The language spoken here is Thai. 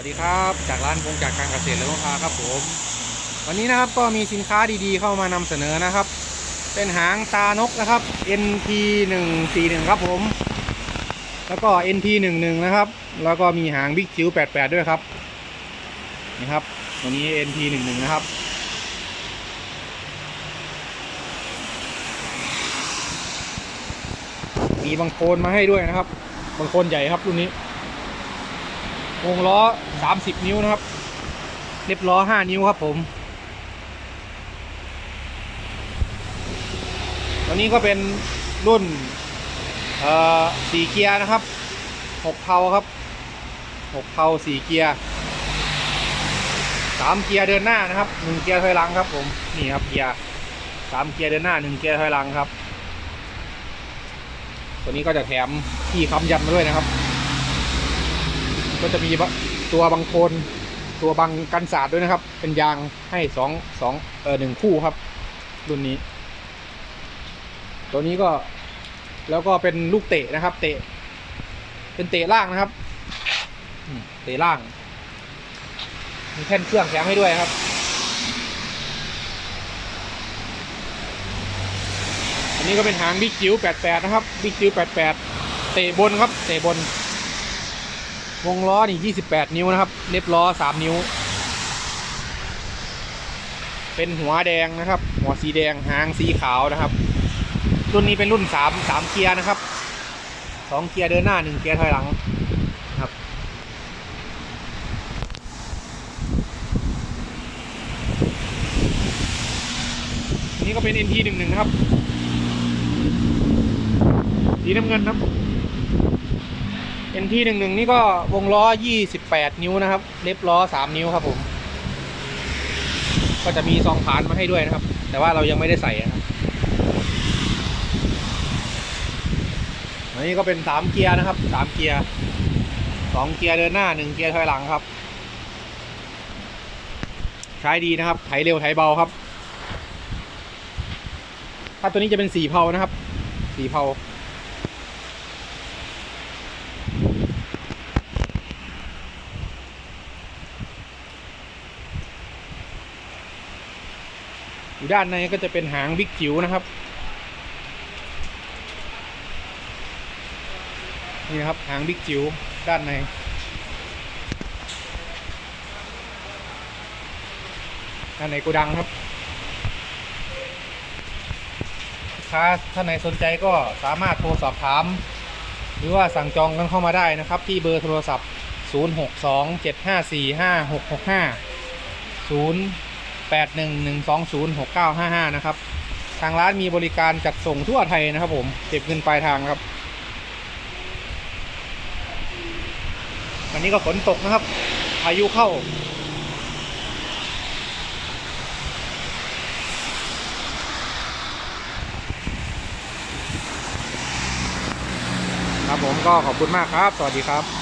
วัสดีครับ จากร้านพงจากการเกษตรและลูกค้าครับผม วันนี้นะครับก็มีสินค้าดีๆเข้ามานำเสนอนะครับ เป็นหางตานกนะครับ NP 1 4 1ครับผม แล้วก็ NP 1 1นะครับ แล้วก็มีหางบิ๊กจิ๋ว88 ด้วยครับนี่ครับตัวนี้ NP 1 1นะครับมีบางโคนมาให้ด้วยนะครับ บางโคนใหญ่ครับรุ่นนี้ วงล้อ 30 นิ้วนะครับเรียบล้อ 5 นิ้วครับผม ตัวนี้ก็เป็นรุ่นเอ่อสี่เกียร์นะครับ 6เพาครับ 6เพา4เกียร์3เกียร์เดินหน้านะครับ1เกียร์ถอยหลังครับ ผมนี่ครับเกียร์3เกียร์เดินหน้า1เกียร์ถอยหลังครับ ตัวนี้ก็จะแถมที่ค้ำยันมาด้วยนะครับ ก็จะมีตัวบังโคลนตัวบังกันศาสตร์ด้วยนะครับ เป็นยางให้สองสองเออหนึ่งคู่ครับ รุ่นนี้ ตัวนี้ก็แล้วก็เป็นลูกเตะนะครับ เตะ เป็นเตะล่างนะครับเตะล่าง มีแท่นเครื่องแถมให้ด้วยครับ อันนี้ก็เป็นหางบิ๊กจิ๋ว88 นะครับบิ๊กจิ๋ว88 เตะบนครับ เตะบน วงล้อนี่28 นิ้วนะครับ เล็บล้อ 3 นิ้ว เป็นหัวแดงนะครับ หัวสีแดงหางสีขาวนะครับ รุ่นนี้เป็นรุ่น 3 3 เกียร์นะครับ 2 เกียร์เดินหน้า 1 เกียร์ถอยหลังนะครับ นี่ก็เป็น NT 1 1 นะครับสีน้ำเงินครับ NT 1 1นี่ก็วงล้อ 28 นิ้วนะครับ เล็บล้อ 3 นิ้วครับผม ก็จะมีซองผานมาให้ด้วยนะครับ แต่ว่าเรายังไม่ได้ใส่นะครับอันนี้ก็เป็น 3 เกียร์นะครับ 3 เกียร์ 2 เกียร์เดินหน้า 1 เกียร์ถอยหลังครับ ใช้ดีนะครับ ไถเร็วไถเบาครับ ถ้าตัวนี้จะเป็นสีเพานะครับ สีเพา อยู่ด้านในก็จะเป็นหางบิ๊กจิ๋วนะครับ นี่นะครับหางบิ๊กจิ๋วด้านใน ด้านในโกดังครับลูกค้าท่านไหนสนใจก็สามารถโทรสอบถาม หรือว่าสั่งจองกันเข้ามาได้นะครับ ที่เบอร์โทรศัพท์ 062 754 5665 0 811206955 นะครับ ทางร้านมีบริการจัดส่งทั่วไทยนะครับผมเก็บเงินปลายทางครับ วันนี้ก็ฝนตกนะครับพายุเข้าครับผมก็ขอบคุณมากครับ สวัสดีครับ